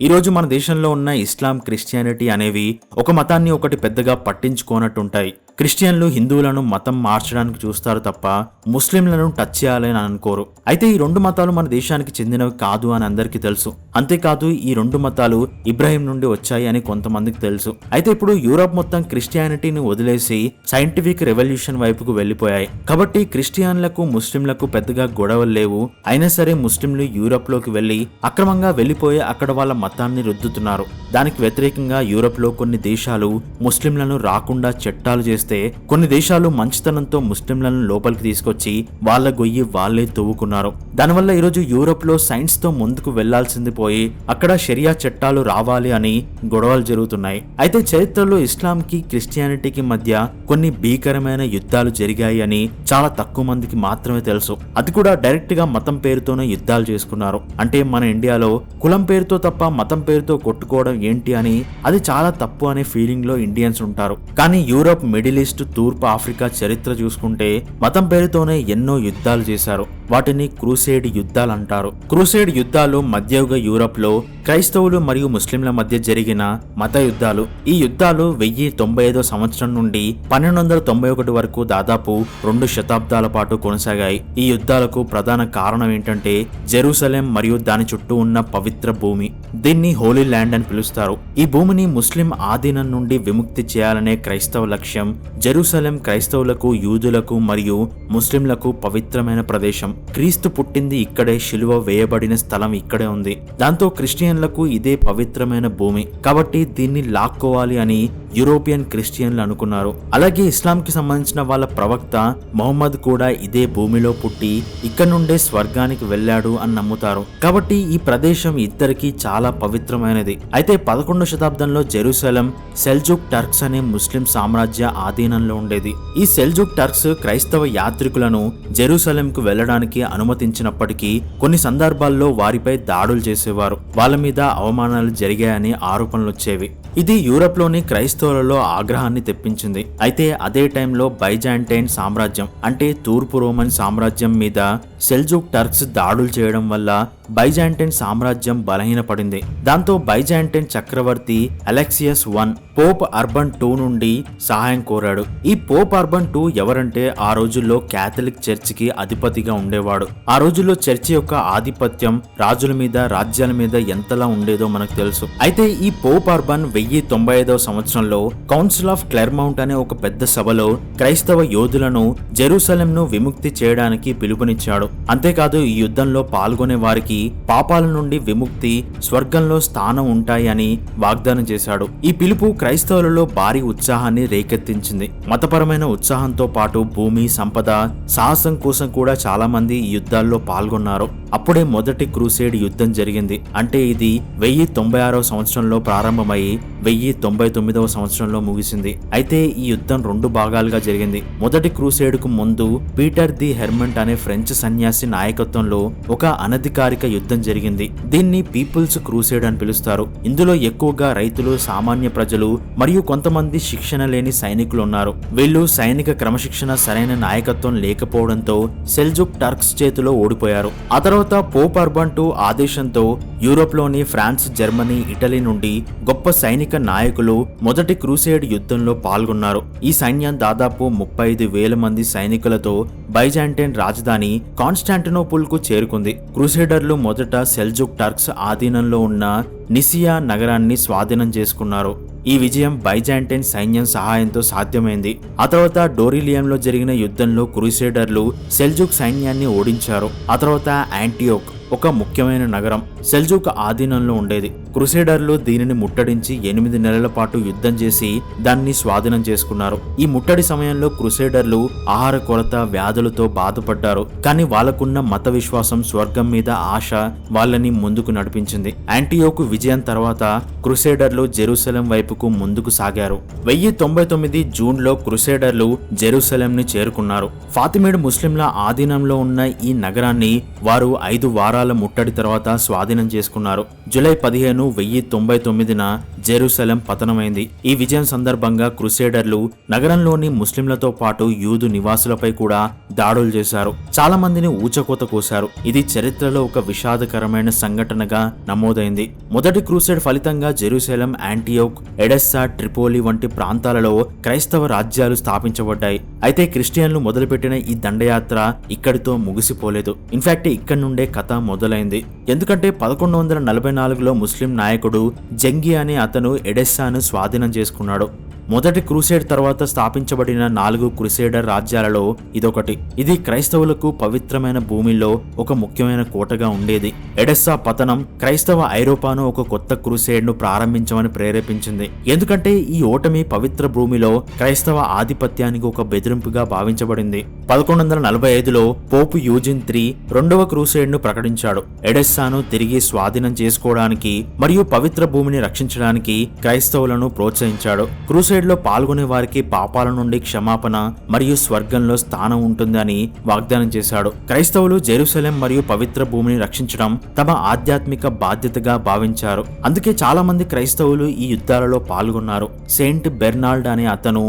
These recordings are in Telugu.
ఈ రోజు మన దేశంలో ఉన్న ఇస్లాం క్రిస్టియానిటీ అనేవి ఒక మతాన్ని ఒకటి పెద్దగా పట్టించుకోనట్టుంటాయి. క్రిస్టియన్లు హిందువులను మతం మార్చడానికి చూస్తారు తప్ప ముస్లింలను టచ్ చేయాలని అనుకోరు. అయితే ఈ రెండు మతాలు మన దేశానికి చెందినవి కాదు అని అందరికీ తెలుసు. అంతేకాదు ఈ రెండు మతాలు ఇబ్రాహిం నుండి వచ్చాయి అని కొంతమందికి తెలుసు. అయితే ఇప్పుడు యూరోప్ మొత్తం క్రిస్టియానిటీని వదిలేసి సైంటిఫిక్ రెవల్యూషన్ వైపుకు వెళ్ళిపోయాయి కాబట్టి క్రిస్టియన్లకు ముస్లింలకు పెద్దగా గొడవలు లేవు. అయినా సరే ముస్లింలు యూరోప్లోకి వెళ్ళి అక్రమంగా వెళ్ళిపోయి అక్కడ వాళ్ళ మతాన్ని రుద్దుతున్నారు. దానికి వ్యతిరేకంగా యూరోప్లో కొన్ని దేశాలు ముస్లింలను రాకుండా చట్టాలు చేస్తే కొన్ని దేశాలు మంచితనంతో ముస్లింలను లోపలికి తీసుకొచ్చి వాళ్ళ గొయ్యి వాళ్ళే తవ్వుకున్నారు. దానివల్ల ఈరోజు యూరోప్లో సైన్స్తో ముందుకు వెళ్ళాల్సింది పోయి అక్కడ షరియా చట్టాలు రావాలి అని గొడవలు జరుగుతున్నాయి. అయితే చరిత్రలో ఇస్లాంకి క్రిస్టియానిటీకి మధ్య కొన్ని భీకరమైన యుద్ధాలు జరిగాయి అని చాలా తక్కువ మందికి మాత్రమే తెలుసు. అది కూడా డైరెక్ట్గా మతం పేరుతోనే యుద్ధాలు చేసుకున్నారు. అంటే మన ఇండియాలో కులం పేరుతో తప్ప మతం పేరుతో కొట్టుకోవడం ఏంటి అని అది చాలా తప్పు అనే ఫీలింగ్లో ఇండియన్స్ ఉంటారు. కానీ యూరోప్ మిడిల్ ఈస్ట్ తూర్పు ఆఫ్రికా చరిత్ర చూసుకుంటే మతం పేరుతోనే ఎన్నో యుద్ధాలు చేశారు. వాటిని క్రూసేడ్ యుద్ధాలు అంటారు క్రూసేడ్ యుద్ధాలు మధ్యయుగ యూరప్లో క్రైస్తవులు మరియు ముస్లింల మధ్య జరిగిన మత యుద్ధాలు ఈ యుద్ధాలు వెయ్యి తొంభై ఐదో సంవత్సరం నుండి పన్నెండు వందల తొంభై ఒకటి వరకు దాదాపు రెండు శతాబ్దాల పాటు కొనసాగాయి. ఈ యుద్ధాలకు ప్రధాన కారణం ఏంటంటే జెరూసలేం మరియు దాని చుట్టూ ఉన్న పవిత్ర భూమి. దీన్ని హోలీ ల్యాండ్ అని పిలుస్తారు. ఈ భూమిని ముస్లిం ఆధీనం నుండి విముక్తి చేయాలనే క్రైస్తవ లక్ష్యం జెరూసలేం క్రైస్తవులకు యూదులకు మరియు ముస్లింలకు పవిత్రమైన ప్రదేశం. క్రీస్తు పుట్టింది ఇక్కడే శిలువ వేయబడిన స్థలం ఇక్కడే ఉంది. దాంతో క్రిస్టియన్లకు ఇదే పవిత్రమైన భూమి. కాబట్టి దీన్ని లాక్కోవాలి అని యూరోపియన్ క్రిస్టియన్లు అనుకున్నారు. అలాగే ఇస్లాంకి సంబంధించిన వాళ్ళ ప్రవక్త మొహమ్మద్ కూడా ఇదే భూమిలో పుట్టి ఇక్కడ నుండే స్వర్గానికి వెళ్ళాడు అని నమ్ముతారు. కాబట్టి ఈ ప్రదేశం ఇద్దరికి చాలా పవిత్రమైనది. అయితే పదకొండవ శతాబ్దంలో జెరూసలం సెల్జుక్ టర్క్స్ అనే ముస్లిం సామ్రాజ్య ఆధీనంలో ఉండేది. ఈ సెల్జుక్ టర్క్స్ క్రైస్తవ యాత్రికులను జెరూసలంకు వెళ్ళడానికి అనుమతించినప్పటికీ కొన్ని సందర్భాల్లో వారిపై దాడులు చేసేవారు. వాళ్ళ మీద అవమానాలు జరిగాయని ఆరోపణలు వచ్చేవి. ఇది యూరప్లోని క్రైస్తవులలో ఆగ్రహాన్ని తెప్పించింది. అయితే అదే టైంలో బైజాంటైన్ సామ్రాజ్యం అంటే తూర్పు రోమన్ సామ్రాజ్యం మీద సెల్జుక్ టర్క్స్ దాడులు చేయడం వల్ల బైజాంటైన్ సామ్రాజ్యం బలహీనపడింది. దాంతో బైజాంటైన్ చక్రవర్తి Alexius one Pope Urban two నుండి సహాయం కోరాడు. ఈ పోప్ అర్బన్ టూ ఎవరంటే ఆ రోజుల్లో క్యాథలిక్ చర్చికి అధిపతిగా ఉండేవాడు. ఆ రోజుల్లో చర్చి యొక్క ఆధిపత్యం రాజుల మీద రాజ్యాల మీద ఎంతలా ఉండేదో మనకు తెలుసు. అయితే ఈ పోప్ అర్బన్ వెయ్యి తొంభై ఐదవ సంవత్సరంలో కౌన్సిల్ ఆఫ్ క్లెర్మౌంట్ అనే ఒక పెద్ద సభలో క్రైస్తవ యోధులను జెరూసలంను విముక్తి చేయడానికి పిలుపునిచ్చాడు. అంతేకాదు ఈ యుద్ధంలో పాల్గొనే వారికి పాపాల నుండి విముక్తి స్వర్గంలో స్థానం ఉంటాయని వాగ్దానం చేశాడు. ఈ పిలుపు క్రైస్తవులలో భారీ ఉత్సాహాన్ని రేకెత్తించింది. మతపరమైన ఉత్సాహంతో పాటు భూమి సంపద సాహసం కోసం కూడా చాలా మంది ఈ యుద్ధాల్లో పాల్గొన్నారు. అప్పుడే మొదటి క్రూసేడ్ యుద్ధం జరిగింది. అంటే ఇది వెయ్యి తొంభై ఆరవ సంవత్సరంలో ప్రారంభమై వెయ్యి తొంభై తొమ్మిదవ సంవత్సరంలో ముగిసింది. అయితే ఈ యుద్ధం రెండు భాగాలుగా జరిగింది. మొదటి క్రూసేడ్కు ముందు పీటర్ ది హెర్మంట్ అనే ఫ్రెంచ్ సన్యాసి నాయకత్వంలో ఒక అనధికారిక యుద్ధం జరిగింది. దీన్ని పీపుల్స్ క్రూసేడ్ అని పిలుస్తారు. ఇందులో ఎక్కువగా రైతులు సామాన్య ప్రజలు మరియు కొంతమంది శిక్షణ లేని సైనికులు ఉన్నారు. వీళ్ళు సైనిక క్రమశిక్షణ సరైన నాయకత్వం లేకపోవడంతో సెల్జుక్ టర్క్స్ చేతిలో ఓడిపోయారు. ఆ తర్వాత పోప్ అర్బన్ టూ ఆదేశంతో యూరోప్లోని ఫ్రాన్స్ జర్మనీ ఇటలీ నుండి గొప్ప సైనిక నాయకులు మొదటి క్రూసేడ్ యుద్ధంలో పాల్గొన్నారు. ఈ సైన్యం దాదాపు ముప్పై ఐదు వేల మంది సైనికులతో బైజాంటైన్ రాజధాని కాన్స్టాంటినోపుల్కు చేరుకుంది. క్రూసేడర్లు మొదట సెల్జుక్ టర్క్స్ ఆధీనంలో ఉన్న నిసియా నగరాన్ని స్వాధీనం చేసుకున్నారు. ఈ విజయం బైజాంటైన్ సైన్యం సహాయంతో సాధ్యమైంది. ఆ తర్వాత డోరిలియంలో జరిగిన యుద్ధంలో క్రూసేడర్లు సెల్జుక్ సైన్యాన్ని ఓడించారు. ఆ తర్వాత యాంటీయోక్ ఒక ముఖ్యమైన నగరం సెల్జుక్ ఆధీనంలో ఉండేది. క్రుసేడర్లు దీనిని ముట్టడించి ఎనిమిది నెలల పాటు యుద్ధం చేసి దాన్ని స్వాధీనం చేసుకున్నారు. ఈ ముట్టడి సమయంలో క్రుసేడర్లు ఆహార కొరత వ్యాధులతో బాధపడ్డారు. కానీ వాళ్ళకున్న మత విశ్వాసం స్వర్గం మీద ఆశ వాళ్ళని ముందుకు నడిపించింది. యాంటీయోకు విజయం తర్వాత క్రుసేడర్లు జెరూసలం వైపుకు ముందుకు సాగారు. వెయ్యి తొంభై తొమ్మిది జూన్లో క్రుసేడర్లు జెరూసలం ని చేరుకున్నారు. ఫాతిమేడ్ ముస్లింల ఆధీనంలో ఉన్న ఈ నగరాన్ని వారు ఐదు వారాల ముట్టడి తర్వాత స్వాధీనం చేసుకున్నారు. జూలై పదిహేను వెయ్యి తొంభై తొమ్మిదిన జెరూసలం పతనమైంది. ఈ విజయం సందర్భంగా క్రుసేడర్లు నగరంలోని ముస్లింలతో పాటు యూదు నివాసులపై కూడా దాడులు చేశారు. చాలా మందిని ఊచకోత కోశారు. ఇది చరిత్రలో ఒక విషాదకరమైన సంఘటనగా నమోదైంది. మొదటి క్రూసేడ్ ఫలితంగా జెరూసలం యాంటీయోక్ ఎడెస్సా ట్రిపోలి వంటి ప్రాంతాలలో క్రైస్తవ రాజ్యాలు స్థాపించబడ్డాయి. అయితే క్రిస్టియన్లు మొదలుపెట్టిన ఈ దండయాత్ర ఇక్కడితో ముగిసిపోలేదు. ఇన్ఫాక్ట్ ఇక్కడి నుండే కథ మొదలైంది. ఎందుకంటే పదకొండు వందల నలభై నాలుగులో ముస్లిం నాయకుడు జంగి అనే అతను ఎడెస్సాను స్వాధీనం చేసుకున్నాడు. మొదటి క్రూసేడ్ తర్వాత స్థాపించబడిన నాలుగు క్రూసేడర్ రాజ్యాలలో ఇదొకటి. ఇది క్రైస్తవులకు పవిత్రమైన భూమిలో ఒక ముఖ్యమైన కోటగా ఉండేది. ఎడెస్సా పతనం క్రైస్తవ ఐరోపాను ఒక కొత్త క్రూసేడ్ను ప్రారంభించమని ప్రేరేపించింది. ఎందుకంటే ఈ ఓటమి పవిత్ర భూమిలో క్రైస్తవ ఆధిపత్యానికి ఒక బెదిరింపుగా భావించబడింది. పదకొండు వందల నలభై ఐదులో పోపు యూజిన్ త్రీ రెండవ క్రూసేడ్ను ప్రకటించాడు. ఎడెస్సాను తిరిగి స్వాధీనం చేసుకోవడానికి మరియు పవిత్ర భూమిని రక్షించడానికి క్రైస్తవులను ప్రోత్సహించాడు. క్రూసే క్రూసైడ్లో పాల్గొనే వారికి పాపాల నుండి క్షమాపణ మరియు స్వర్గంలో స్థానం ఉంటుందని వాగ్దానం చేశాడు. క్రైస్తవులు జెరూసలేం మరియు పవిత్ర భూమిని రక్షించడం తమ ఆధ్యాత్మిక బాధ్యతగా భావించారు. అందుకే చాలా మంది క్రైస్తవులు ఈ యుద్ధాలలో పాల్గొన్నారు. సెయింట్ బెర్నాల్డ్ అనే అతను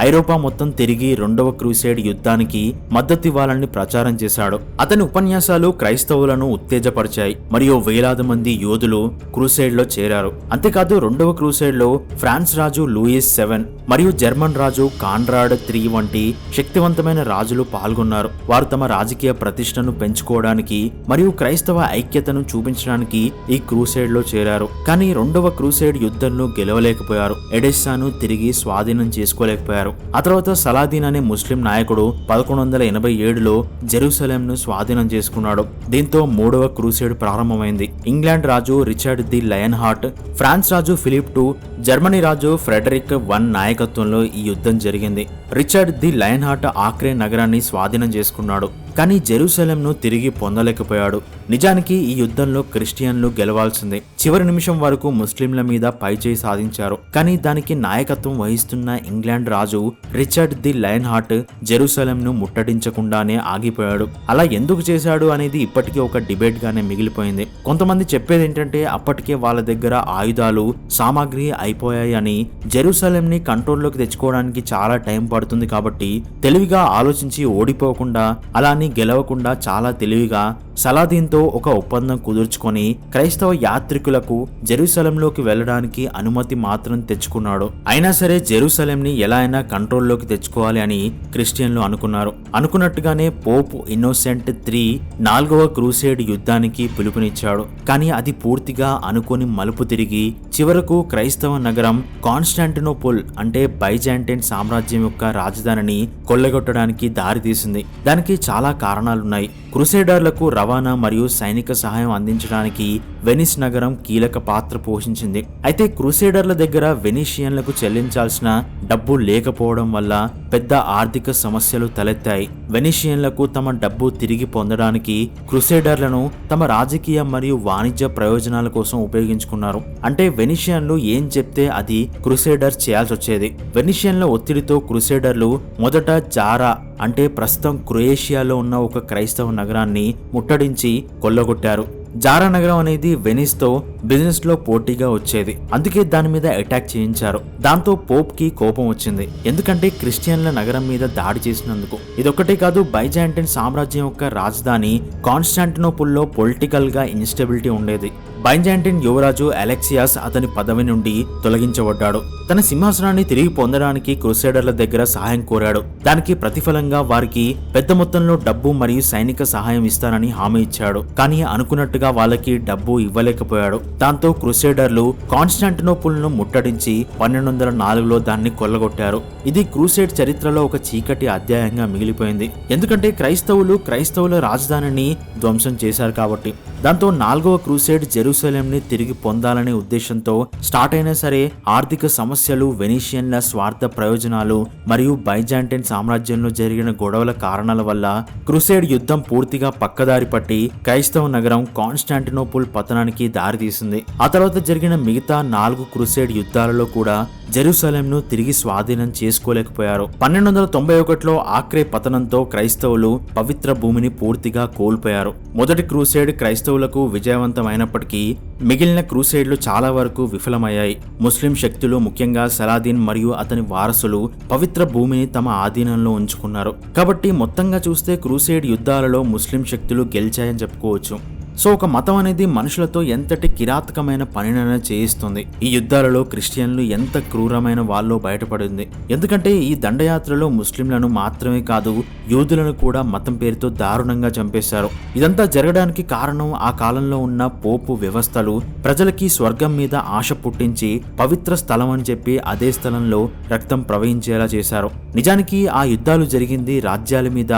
ఐరోపా మొత్తం తిరిగి రెండవ క్రూసేడ్ యుద్ధానికి మద్దతివ్వాలని ప్రచారం చేశాడు. అతని ఉపన్యాసాలు క్రైస్తవులను ఉత్తేజపరిచాయి. మరియు వేలాది మంది యోధులు క్రూసేడ్లో చేరారు. అంతేకాదు రెండవ క్రూసేడ్లో ఫ్రాన్స్ రాజు లూయిస్ సెవెన్ మరియు జర్మన్ రాజు కాన్రాడ్ త్రీ వంటి శక్తివంతమైన రాజులు పాల్గొన్నారు. వారు తమ రాజకీయ ప్రతిష్టను పెంచుకోవడానికి మరియు క్రైస్తవ ఐక్యతను చూపించడానికి ఈ క్రూసేడ్లో చేరారు. కానీ రెండవ క్రూసేడ్ యుద్ధంలో గెలవలేకపోయారు. ఎడెస్సాను తిరిగి స్వాధీనం చేసుకోలేకపోయారు. ఆ తర్వాత సలాదీన్ అనే ముస్లిం నాయకుడు పదకొండు వందల ఎనభై ఏడులో జెరూసలేంను స్వాధీనం చేసుకున్నాడు. దీంతో మూడవ క్రూసేడ్ ప్రారంభమైంది. ఇంగ్లాండ్ రాజు Richard the Lionheart France రాజు ఫిలిప్ టూ జర్మనీ రాజు ఫ్రెడరిక్ వన్ నాయకత్వంలో ఈ యుద్ధం జరిగింది. Richard the Lionheart Acre నగరాన్ని స్వాధీనం చేసుకున్నాడు. కానీ జెరూసలేంను తిరిగి పొందలేకపోయాడు. నిజానికి ఈ యుద్ధంలో క్రిస్టియన్లు గెలవాల్సిందే. చివరి నిమిషం వరకు ముస్లింల మీద పైచేయి సాధించారు. కానీ దానికి నాయకత్వం వహిస్తున్న ఇంగ్లాండ్ రాజు రిచర్డ్ ది లయన్ హార్ట్ జెరూసలేంను ముట్టడించకుండానే ఆగిపోయాడు. అలా ఎందుకు చేశాడు అనేది ఇప్పటికీ ఒక డిబేట్ గానే మిగిలిపోయింది. కొంతమంది చెప్పేది ఏంటంటే అప్పటికే వాళ్ళ దగ్గర ఆయుధాలు సామాగ్రి అయిపోయాయని అని జెరూసలేంని కంట్రోల్లోకి తెచ్చుకోవడానికి చాలా టైం పడుతుంది కాబట్టి తెలివిగా ఆలోచించి ఓడిపోకుండా అలానే గెలవకుండా చాలా తెలివిగా సలాదీన్తో ఒక ఒప్పందం కుదుర్చుకొని క్రైస్తవ యాత్రికులకు జెరూసలంలోకి వెళ్ళడానికి అనుమతి మాత్రం తెచ్చుకున్నాడు. అయినా సరే జెరూసలంని ఎలా అయినా కంట్రోల్లోకి తెచ్చుకోవాలి అని క్రిస్టియన్లు అనుకున్నారు. అనుకున్నట్టుగానే పోప్ ఇన్నోసెంట్ త్రీ నాలుగవ క్రూసేడ్ యుద్ధానికి పిలుపునిచ్చాడు. కానీ అది పూర్తిగా అనుకోని మలుపు తిరిగి చివరకు క్రైస్తవ నగరం కాన్స్టాంటినోపుల్ అంటే బైజాంటైన్ సామ్రాజ్యం యొక్క రాజధానిని కొల్లగొట్టడానికి దారితీసింది. దానికి చాలా కారణాలున్నాయి. క్రుసేడర్లకు రవాణా మరియు సైనిక సహాయం అందించడానికి వెనిస్ నగరం కీలక పాత్ర పోషించింది. అయితే క్రూసేడర్ల దగ్గర వెనీషియన్లకు చెల్లించాల్సిన డబ్బు లేకపోవడం వల్ల పెద్ద ఆర్థిక సమస్యలు తలెత్తాయి. వెనీషియన్లకు తమ డబ్బు తిరిగి పొందడానికి క్రూసేడర్లను తమ రాజకీయ మరియు వాణిజ్య ప్రయోజనాల కోసం ఉపయోగించుకున్నారు. అంటే వెనిషియన్లు ఏం చెప్తే అది క్రూసేడర్ చేయాల్సి వచ్చేది వెనిషియన్ల ఒత్తిడితో క్రూసేడర్లు మొదట జారా అంటే ప్రస్తుతం క్రొయేషియాలో ఉన్న ఒక క్రైస్తవ నగరాన్ని ముట్టడించి కొల్లగొట్టారు. జారా నగరం అనేది వెనిస్తో బిజినెస్లో పోటీగా వచ్చేది. అందుకే దాని మీద అటాక్ చేయించారు. దాంతో పోప్కి కోపం వచ్చింది. ఎందుకంటే క్రిస్టియన్ల నగరం మీద దాడి చేసినందుకు. ఇదొక్కటే కాదు బైజాంటైన్ సామ్రాజ్యం యొక్క రాజధాని కాన్స్టాంటినోపుల్లో పొలిటికల్గా ఇన్స్టెబిలిటీ ఉండేది. బైజాంటైన్ యువరాజు అలెక్సియాస్ అతని పదవి నుండి తొలగించబడ్డాడు. తన సింహాసనాన్ని తిరిగి పొందడానికి క్రూసేడర్ల దగ్గర సహాయం కోరాడు. దానికి ప్రతిఫలంగా వారికి పెద్ద మొత్తంలో డబ్బు మరియు సైనిక సహాయం ఇస్తానని హామీ ఇచ్చాడు. కానీ అనుకున్నట్టుగా వాళ్ళకి డబ్బు ఇవ్వలేకపోయాడు. దాంతో క్రూసేడర్లు కాన్స్టాంటినోపుల్ను ముట్టడించి పన్నెండు వందల నాలుగులో దాన్ని కొల్లగొట్టారు. ఇది క్రూసేడ్ చరిత్రలో ఒక చీకటి అధ్యాయంగా మిగిలిపోయింది. ఎందుకంటే క్రైస్తవులు క్రైస్తవుల రాజధానిని ధ్వంసం చేశారు కాబట్టి. దాంతో నాలుగవ క్రూసైడ్ జెరూసలేంని తిరిగి పొందాలనే ఉద్దేశంతో స్టార్ట్ అయినా సరే ఆర్థిక సమస్యలు వెనీషియన్ల స్వార్థ ప్రయోజనాలు మరియు బైజాంటైన్ సామ్రాజ్యంలో జరిగిన గొడవల కారణాల వల్ల క్రూసేడ్ యుద్ధం పూర్తిగా పక్కదారి పట్టి క్రైస్తవ నగరం కాన్స్టాంటినోపుల్ పతనానికి దారితీసింది. ఆ తర్వాత జరిగిన మిగతా నాలుగు క్రూసేడ్ యుద్ధాలలో కూడా జెరూసలేంను తిరిగి స్వాధీనం చేసుకోలేకపోయారు. పన్నెండు వందల తొంభై ఒకటిలో ఆక్రే పతనంతో క్రైస్తవులు పవిత్ర భూమిని పూర్తిగా కోల్పోయారు. మొదటి క్రూసేడ్ క్రైస్తవులకు విజయవంతమైనప్పటికీ మిగిలిన క్రూసేడ్లు చాలా వరకు విఫలమయ్యాయి. ముస్లిం శక్తులు ముఖ్యంగా సలాదీన్ మరియు అతని వారసులు పవిత్ర భూమిని తమ ఆధీనంలో ఉంచుకున్నారు. కాబట్టి మొత్తంగా చూస్తే క్రూసేడ్ యుద్ధాలలో ముస్లిం శక్తులు గెలిచాయని చెప్పుకోవచ్చు. సో ఒక మతం అనేది మనుషులతో ఎంతటి కిరాతకమైన పనినైనా చేయిస్తుంది. ఈ యుద్ధాలలో క్రిస్టియన్లు ఎంత క్రూరమైన వాళ్ళు బయటపడింది. ఎందుకంటే ఈ దండయాత్రలో ముస్లింలను మాత్రమే కాదు యూదులను కూడా మతం పేరుతో దారుణంగా చంపేశారు. ఇదంతా జరగడానికి కారణం ఆ కాలంలో ఉన్న పోపు వ్యవస్థలు ప్రజలకి స్వర్గం మీద ఆశ పుట్టించి పవిత్ర స్థలం అని చెప్పి అదే స్థలంలో రక్తం ప్రవహించేలా చేశారు. నిజానికి ఆ యుద్ధాలు జరిగింది రాజ్యాల మీద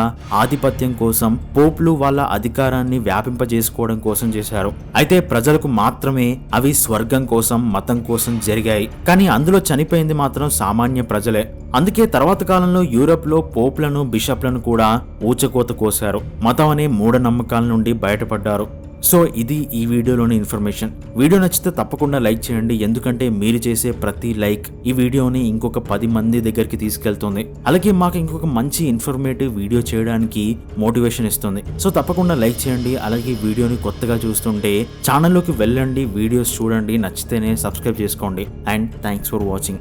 ఆధిపత్యం కోసం పోపులు వాళ్ళ అధికారాన్ని వ్యాపింపజేసుకోవడం కోసం చేశారు. అయితే ప్రజలకు మాత్రమే అవి స్వర్గం కోసం మతం కోసం జరిగాయి. కానీ అందులో చనిపోయింది మాత్రం సామాన్య ప్రజలే. అందుకే తర్వాత కాలంలో యూరోప్లో పోపులను బిషప్లను కూడా ఊచకోత కోశారు. మతం అనే మూఢనమ్మకాల నుండి బయటపడ్డారు. సో ఇది ఈ వీడియోలోని ఇన్ఫర్మేషన్. వీడియో నచ్చితే తప్పకుండా లైక్ చేయండి. ఎందుకంటే మీరు చేసే ప్రతి లైక్ ఈ వీడియోని ఇంకొక పది మంది దగ్గరికి తీసుకెళ్తుంది. అలాగే మాకు ఇంకొక మంచి ఇన్ఫర్మేటివ్ వీడియో చేయడానికి మోటివేషన్ ఇస్తుంది. సో తప్పకుండా లైక్ చేయండి. అలాగే వీడియోని కొత్తగా చూస్తుంటే ఛానల్లోకి వెళ్ళండి. వీడియోస్ చూడండి. నచ్చితేనే సబ్స్క్రైబ్ చేసుకోండి. And thanks for watching.